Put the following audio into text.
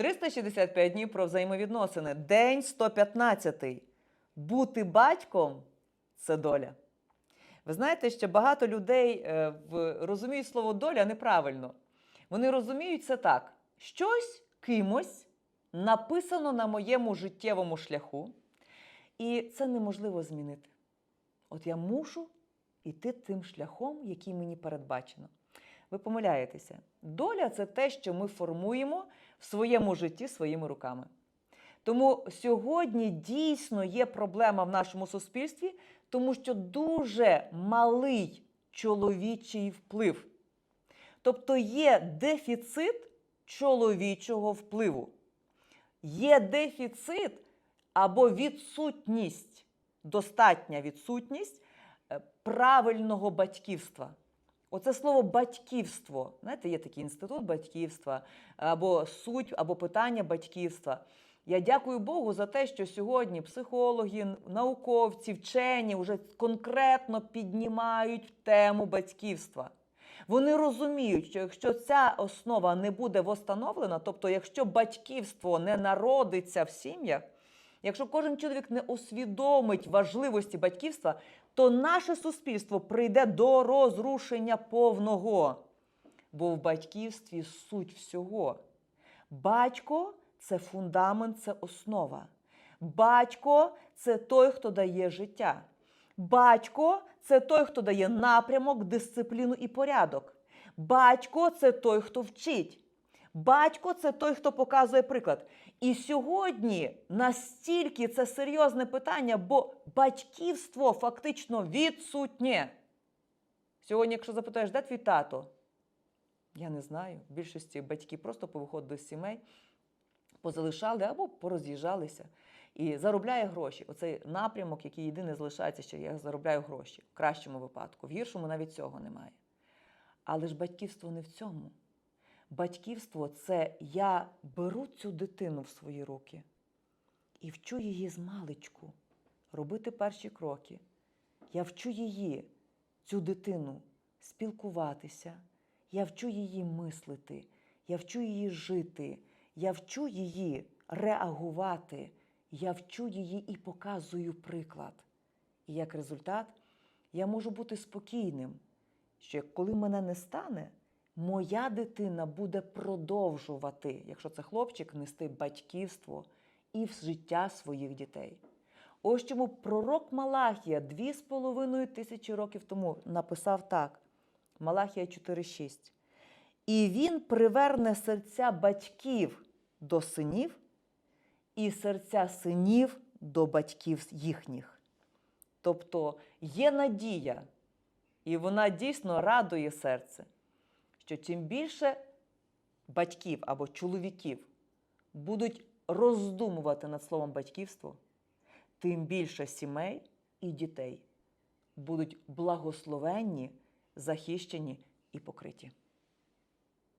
365 днів про взаємовідносини. День 115. Бути батьком це доля. Ви знаєте, що багато людей е, розуміють слово доля неправильно. Вони розуміють це так: щось кимось написано на моєму життєвому шляху, і це неможливо змінити. От я мушу йти тим шляхом, який мені передбачено. Ви помиляєтеся. Доля це те, що ми формуємо в своєму житті своїми руками. Тому сьогодні дійсно є проблема в нашому суспільстві, тому що дуже малий чоловічий вплив. Тобто є дефіцит чоловічого впливу. Є дефіцит або відсутність, достатня відсутність е, правильного батьківства. Оце слово батьківство. Знаєте, є такий інститут батьківства, або суть, або питання батьківства. Я дякую Богу за те, що сьогодні психологи, науковці, вчені вже конкретно піднімають тему батьківства. Вони розуміють, що якщо ця основа не буде восстановлена, тобто якщо батьківство не народиться в сім'ях, якщо кожен чоловік не усвідомить важливості батьківства, то наше суспільство прийде до розрушення повного. Бо в батьківстві суть всього. Батько це фундамент, це основа. Батько це той, хто дає життя. Батько це той, хто дає напрямок, дисципліну і порядок. Батько це той, хто вчить. Батько це той, хто показує приклад. І сьогодні настільки це серйозне питання, бо батьківство фактично відсутнє. Сьогодні, якщо запитаєш, де твій тато? Я не знаю. В більшості батьки просто повиходили з сімей, позалишали або пороз'їжджалися. І заробляє гроші. Оцей напрямок, який єдине залишається, що я заробляю гроші в кращому випадку, в гіршому навіть цього немає. Але ж батьківство не в цьому. Батьківство це я беру цю дитину в свої руки і вчу її з маличку робити перші кроки. Я вчу її, цю дитину, спілкуватися, я вчу її мислити, я вчу її жити, я вчу її реагувати, я вчу її і показую приклад. І як результат, я можу бути спокійним, що коли мене не стане, моя дитина буде продовжувати, якщо це хлопчик, нести батьківство і в життя своїх дітей. Ось чому пророк Малахія дві з половиною тисячі років тому написав так: Малахія 4,6. І він приверне серця батьків до синів, і серця синів до батьків їхніх. Тобто є надія, і вона дійсно радує серце, що чим більше батьків або чоловіків будуть роздумувати над словом батьківство, тим більше сімей і дітей будуть благословенні, захищені і покриті.